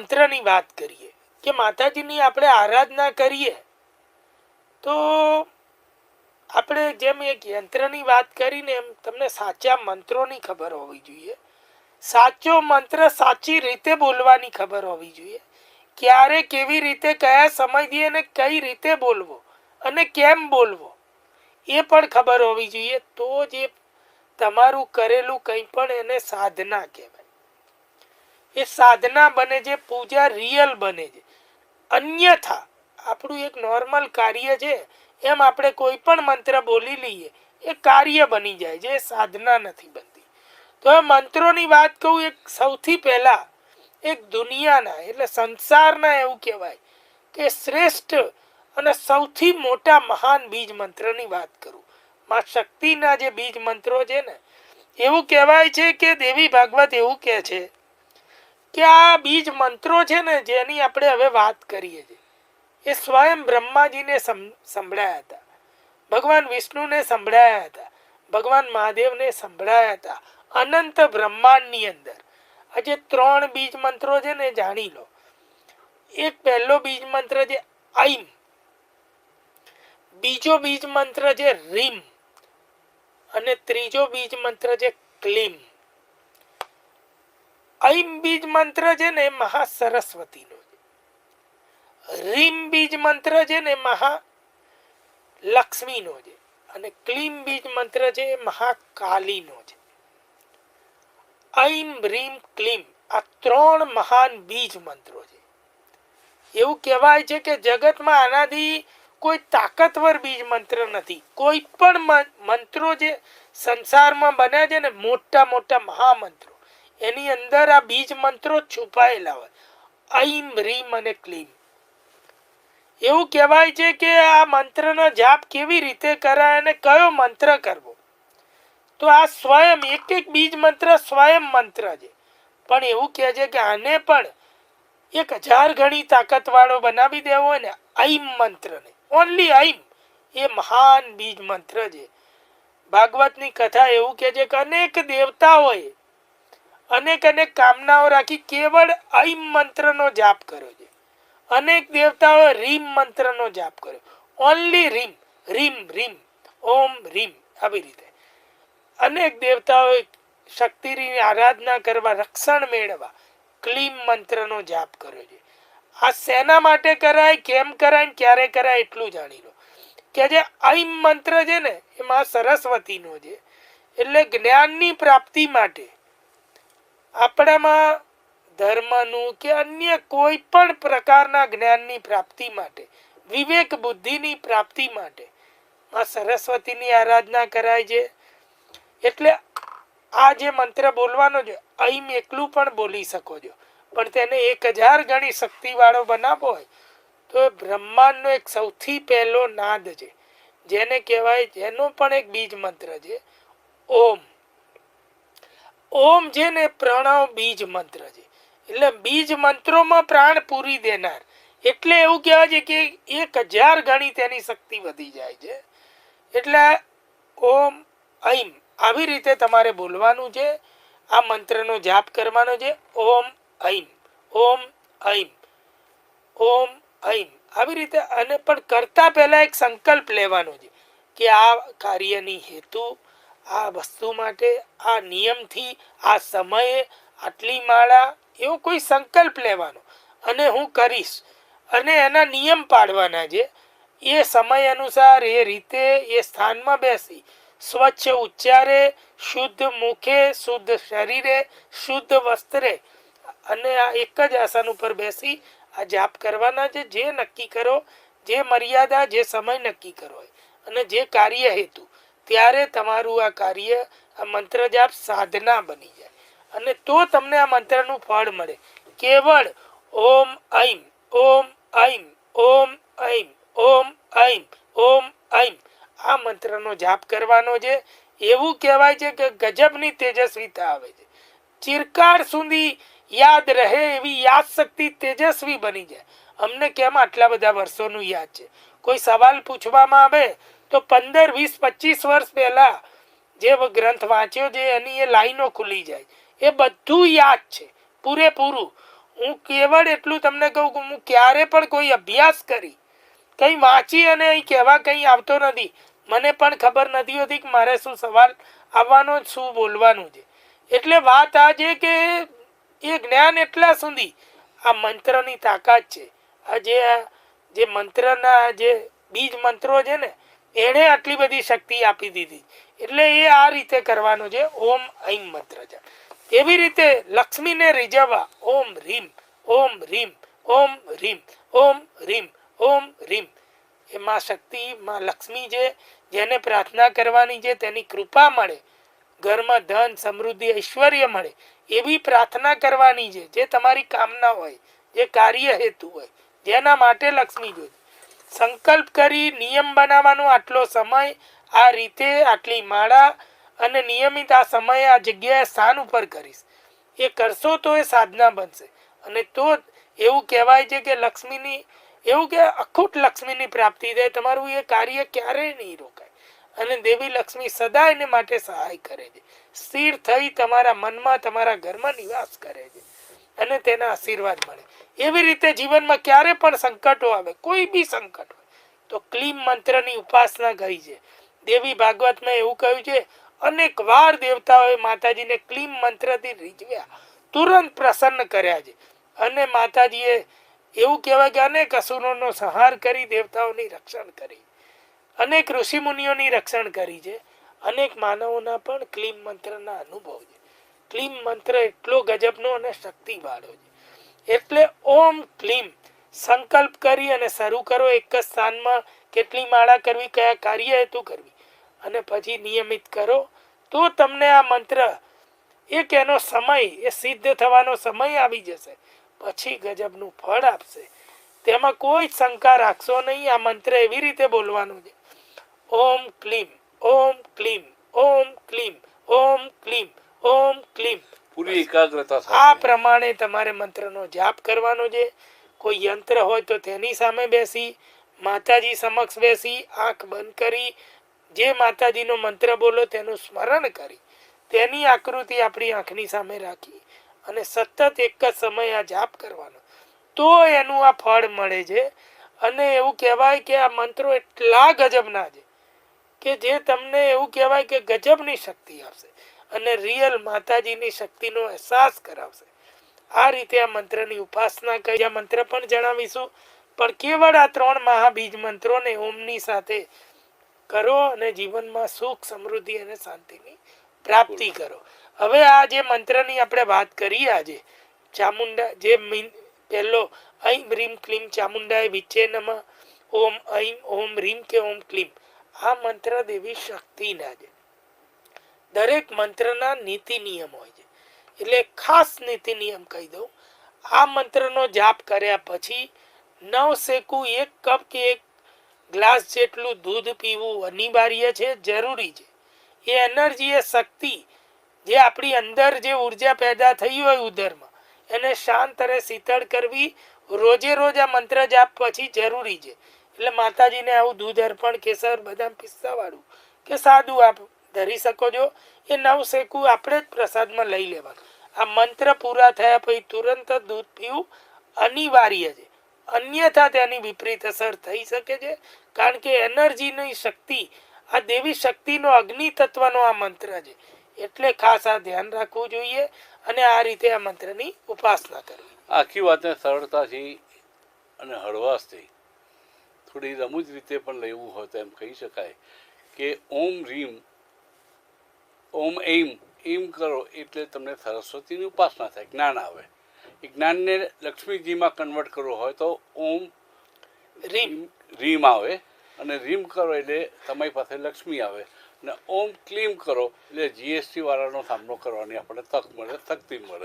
મંત્રની વાત કરીએ કે માતાજીની આપણે આરાધના કરીએ, તો આપણે જેમ એક યંત્રની વાત કરીને એમ તમને સાચા મંત્રોની ખબર હોવી જોઈએ. સાચો મંત્ર સાચી રીતે બોલવાની ખબર હોવી જોઈએ. ક્યારે કેવી રીતે કયા સમયથી અને કઈ રીતે બોલવો અને કેમ બોલવો, એ પણ ખબર હોવી જોઈએ. તો જ એ તમારું કરેલું કંઈ પણ એને સાધના કહેવાય. એ સાધના બને છે, પૂજા રિયલ બને છે. અન્યથા, આપણું એક નોર્મલ કાર્ય છે, એમ આપણે કોઈ પણ મંત્ર બોલી લઈએ, એ કાર્ય બની જાય છે, એ સાધના નથી બનતી. તો એ મંત્રોની વાત કહું, એક સૌથી પહેલાં, એક દુનિયાના, એટલે સંસારના એવું કહેવાય કે શ્રેષ્ઠ અને સૌથી મોટા મહાન બીજ મંત્રની વાત કરું. માં શક્તિના જે બીજ મંત્રો છે ને, એવું કહેવાય છે કે દેવી ભાગવત એવું કહે છે કે આ બીજ મંત્રો છે ને, જેની આપણે હવે વાત કરીએ છીએ. એ સ્વયં બ્રહ્માજીને સંભળાયા હતા. ભગવાન વિષ્ણુને સંભળાયા હતા. ભગવાન મહાદેવને સંભળાયા હતા. અનંત બ્રહ્માંડની અંદર. આજે ત્રણ બીજ મંત્રો છે ને, જાણી લો. એક પહેલો બીજ મંત્ર છે આઈમ. બીજો બીજ મંત્ર છે રીમ. અને ત્રીજો બીજ મંત્ર છે ક્લીમ. ઐમ બીજ મંત્ર છે ને મહા સરસ્વતીનો છે. રીમ બીજ મંત્ર છે ને મહા લક્ષ્મીનો છે. અને ક્લીમ બીજ મંત્ર છે મહાકાલીનો છે. ઐમ રીમ ક્લીમ આ ત્રણ મહાન બીજ મંત્રો છે. એવું કહેવાય છે કે જગતમાં આનાથી કોઈ તાકતવર બીજ મંત્ર નથી. કોઈ પણ મંત્રો જે સંસારમાં બન્યા છે ને મોટા મોટા મહામંત્રો. એની અંદર આ બીજ મંત્રો છુપાયેલા હોય. ઐમ રીમ અને ક્લીમ. એવું કહેવાય છે કે આ મંત્રનો જાપ કેવી રીતે કરાય અને કયો મંત્ર કરવો. તો આ સ્વયં એક એક બીજ મંત્ર સ્વયં મંત્ર છે. પણ એવું કહે છે કે આને પણ એક હજાર ગણી તાકાતવાળો બનાવી દેવો હોય ને ઐમ મંત્રને. ઓનલી ઐમ એ મહાન બીજ મંત્ર છે. ભાગવતની કથા એવું કહે છે કે અનેક દેવતાઓએ અનેક અનેક કામનાઓ રાખી કેવળ ઐમ મંત્રનો જાપ કર્યો છે. અનેક દેવતાઓએ રીમ મંત્રનો જાપ કર્યો. ઓનલી રીમ રીમ રીમ, ઓમ, રીમ, આવી રીતે. અનેક દેવતાઓએ શક્તિની આરાધના કરવા, રક્ષણ મેળવવા, ક્લીમ મંત્રનો જાપ કર્યો છે. આ શેના માટે કરાય, કેમ કરાય ક્યારે કરાય એટલું જાણી લો. કે જે ઐમ મંત્ર છે ને, એમાં સરસ્વતીનો છે. એટલે જ્ઞાનની પ્રાપ્તિ માટે આપણામાં ધર્મનું કે અન્ય કોઈ પણ પ્રકારના જ્ઞાનની પ્રાપ્તિ માટે, વિવેક બુદ્ધિની પ્રાપ્તિ માટે, આ સરસ્વતીની આરાધના કરાય છે. એટલે આ જે મંત્ર બોલવાનો છે, અહીં એકલું પણ બોલી શકો છો. પણ તેને એક હજાર ગણી શક્તિવાળો બનાવવો હોય, તો એ બ્રહ્માંડનો એક સૌથી પહેલો નાદ છે. જેને કહેવાય, જેનો પણ એક બીજ મંત્ર છે, ઓમ. ઓમ છે ને પ્રણવ બીજ મંત્ર છે. એટલે બીજ મંત્રોમાં પ્રાણ પૂરી દેનાર. એટલે એવું કહેવાય છે કે એક હજાર ગણી તેની શક્તિ વધી જાય છે. એટલે ઓમ ઐમ આવી રીતે તમારે બોલવાનું છે. આ મંત્રનો જાપ કરવાનો છે. ઓમ ઐમ ઓમ ઐમ ઓમ ઐમ આવી રીતે અને પણ કરતા પહેલાં એક સંકલ્પ લેવાનો છે કે આ કાર્યની હેતુ આ વસ્તુ માટે આ નિયમથી આ સમયે આટલી માળા, એવો કોઈ સંકલ્પ લેવાનો. અને હું કરીશ. અને એના નિયમ પાડવાના છે એ સમય અનુસાર એ રીતે એ સ્થાનમાં બેસી. સ્વચ્છ ઉચ્ચારે, શુદ્ધ મુખે, શુદ્ધ શરીરે, શુદ્ધ વસ્ત્રે. અને આ એક જ આસન ઉપર બેસી આ જાપ કરવાના છે. જે નક્કી કરો, જે મર્યાદા, જે સમય નક્કી કરો અને જે કાર્ય હેતુ. ત્યારે તમારું આ કાર્ય, આ મંત્ર જાપ સાધના બની જાય. અને તો તમને આ મંત્રનું ફળ મળે. કેવળ ઓમ ઐમ ઓમ ઐમ ઓમ ઐમ ઓમ ઐમ ઓમ ઐમ આ મંત્રનો જાપ કરવાનો છે. એવું કહેવાય છે કે ગજબની તેજસ્વીતા આવે છે. ચિરકાળ સુધી યાદ રહે એવી યાદ શક્તિ તેજસ્વી બની જાય. અમને કેમ આટલા બધા વર્ષોનું યાદ છે? કોઈ સવાલ પૂછવામાં આવે? તો પંદર, વીસ, પચીસ વર્ષ પહેલા જે ગ્રંથ વાંચ્યો છે, એની એ લાઈનો ખુલી જાય. એ બધું યાદ છે, પૂરેપૂરું. હું કેવળ એટલું તમને કહું કે હું ક્યારે પણ કોઈ અભ્યાસ કરી, કંઈ વાંચી અને અહીં કહેવા કંઈ આવતો નથી. મને પણ ખબર નથી હોતી કે મારે શું સવાલ આવવાનો, શું બોલવાનું છે. એટલે વાત આ છે કે એ જ્ઞાન એટલા સુધી આ મંત્રની તાકાત છે. આ જે જે મંત્રના જે બીજ મંત્રો છે ને એણે આટલી બધી શક્તિ આપી દીધી. એટલે એ આ રીતે કરવાનું છે, ઓમ ઐમ મંત્ર એવી રીતે લક્ષ્મીને રીઝવવા, ઓમ રીમ ઓમ રીમ ઓમ રીમ ઓમ રીમ ઓમ રીમ. એ માં શક્તિ, માં લક્ષ્મી છે, જેને પ્રાર્થના કરવાની છે, તેની કૃપા મળે. ઘરમાં ધન, સમૃદ્ધિ, ઐશ્વર્ય મળે. એવી પ્રાર્થના કરવાની છે, જે તમારી કામના હોય, જે કાર્ય હેતુ હોય, જેના માટે લક્ષ્મી જોઈએ સંકલ્પ કરી નિયમ બનાવવાનો આટલો સમય, આ રીતે આટલી માળા અને નિયમિત આ સમયે આ જગ્યાએ સ્થાન ઉપર કરીશ. એ કરશો તો એ સાધના બનશે. અને તો એવું કહેવાય છે કે લક્ષ્મીની, એવું કે અખૂટ લક્ષ્મીની પ્રાપ્તિ થાય, તમારું એ કાર્ય ક્યારેય નહીં રોકાય. અને દેવી લક્ષ્મી સદા એને માટે સહાય કરે છે. સ્થિર થઈ તમારા મનમાં, તમારા ઘરમાં નિવાસ કરે છે. અને તેના આશીર્વાદ મળે. એવી રીતે જીવનમાં ક્યારે પણ સંકટો આવે, કોઈ બી સંકટ હોય, તો ક્લીમ મંત્રની ઉપાસના કરી છે. દેવી ભાગવતમાં એવું કહ્યું છે, અનેક વાર દેવતાઓએ માતાજીને ક્લીમ મંત્રથી રીઝવ્યા, તુરંત પ્રસન્ન કર્યા છે. અને માતાજીએ એવું કહેવાય કે અનેક અસુરોનો સંહાર કરી દેવતાઓની રક્ષણ કરી. અનેક ઋષિમુનિઓની રક્ષણ કરી છે. અનેક માનવોના પણ ક્લીમ મંત્રના અનુભવ છે. ક્લીમ મંત્ર એટલો ગજબનો અને શક્તિવાળો છે. એટલે ઓમ ક્લીમ. સંકલ્પ કરી અને શરૂ કરો એક જ સ્થાનમાં કેટલી માળા કરવી, કયા કાર્ય હેતુ કરવી. અને પછી નિયમિત કરો. તો તમને આ મંત્ર એક એનો સમય, એ સિદ્ધ થવાનો સમય આવી જશે. પછી ગજબનું ફળ આપશે. તેમાં કોઈ શંકા રાખશો નહીં, આ મંત્ર એવી રીતે બોલવાનું છે. ઓમ ક્લીમ ઓમ ક્લીમ ઓમ ક્લીમ ઓમ ક્લીમ. ઓમ ક્લીમ. પૂરી એકાગ્રતા આ પ્રમાણે તમારે મંત્રનો જાપ કરવાનો છે. કોઈ યંત્ર હોય તો તેની સામે બેસી માતાજી સમક્ષ બેસી આંખ બંધ કરી જે માતાજીનો મંત્ર બોલો તેનું સ્મરણ કરી. તેની આકૃતિ આપણી આંખની સામે રાખી અને સતત એક જ સમય આ જાપ કરવાનો. તો એનું આ ફળ મળે છે. અને એવું કહેવાય કે આ મંત્રો એટલા ગજબના છે કે જે તમને એવું કહેવાય કે ગજબની શક્તિ આપશે. અને રિયલ માતાજીની શક્તિનો અહેસાસ કરાવશે. આ રીતે આ મંત્રની ઉપાસના કરી. આ મંત્ર પણ જણાવીશું. પણ કેવળ આ ત્રણ મહાબીજ મંત્રોને ઓમની સાથે કરો અને જીવનમાં સુખ સમૃદ્ધિ અને શાંતિની પ્રાપ્તિ કરો. હવે આ જે મંત્રની આપણે વાત કરી આજે ચામુંડા જે મીન- પહેલો ઐમ રીમ ક્લીમ ચામુંડાએ વિચે નમઃ ઓમ ઐમ ઓમ રીમ કે ઓમ ક્લીમ. આ મંત્ર દેવી શક્તિના છે. દરેક મંત્રના નીતિ નિયમ હોય છે. એટલે ખાસ નીતિ નિયમ કહી દઉં. આ મંત્રનો જાપ કર્યા પછી નવ શેકું એક કપ કે એક ગ્લાસ જેટલું દૂધ પીવું અનિવાર્ય છે, જરૂરી છે. એ એનર્જી એ શક્તિ જે આપણી અંદર જે ઊર્જા પેદા થઈ હોય ઉદરમાં, એને શાંત અને શીતળ કરવી રોજે રોજ આ મંત્ર જાપ પછી જરૂરી છે. એટલે માતાજીને આવું દૂધ અર્પણ, કેસર, બદામ, પિસ્તા કે સાદું આપ ધરી શકો છો? એ નવ શેકું આપણે જ પ્રસાદમાં લઈ લેવાનું. આ મંત્ર પૂરા થયા પછી તુરંત દૂધ પીવું અનિવાર્ય છે. અન્યથા તેની વિપરીત અસર થઈ શકે છે, કારણ કે એનર્જીની શક્તિ, આ દેવી શક્તિનો અગ્નિ તત્વનો આ મંત્ર છે. એટલે ખાસ આ ધ્યાન રાખવું જોઈએ અને આ રીતે આ મંત્રની ઉપાસના કરવી. આખી વાતને સરળતાથી અને હળવાશથી થોડી રમૂજ રીતે પણ લેવું હોય તો એમ કહી શકાય કે ઓમ રીમ ઓમ એમ એમ કરો એટલે તમને સરસ્વતીની ઉપાસના થાય જ્ઞાન આવે. એ જ્ઞાનને લક્ષ્મીજીમાં કન્વર્ટ કરવું હોય તો ઓમ રીમ. રીમ આવે અને રીમ કરો એટલે તમારી પાસે લક્ષ્મી આવે. અને ઓમ ક્લીમ કરો એટલે જીએસટી વાળાનો સામનો કરવાની આપણને તક મળે શક્તિ મળે.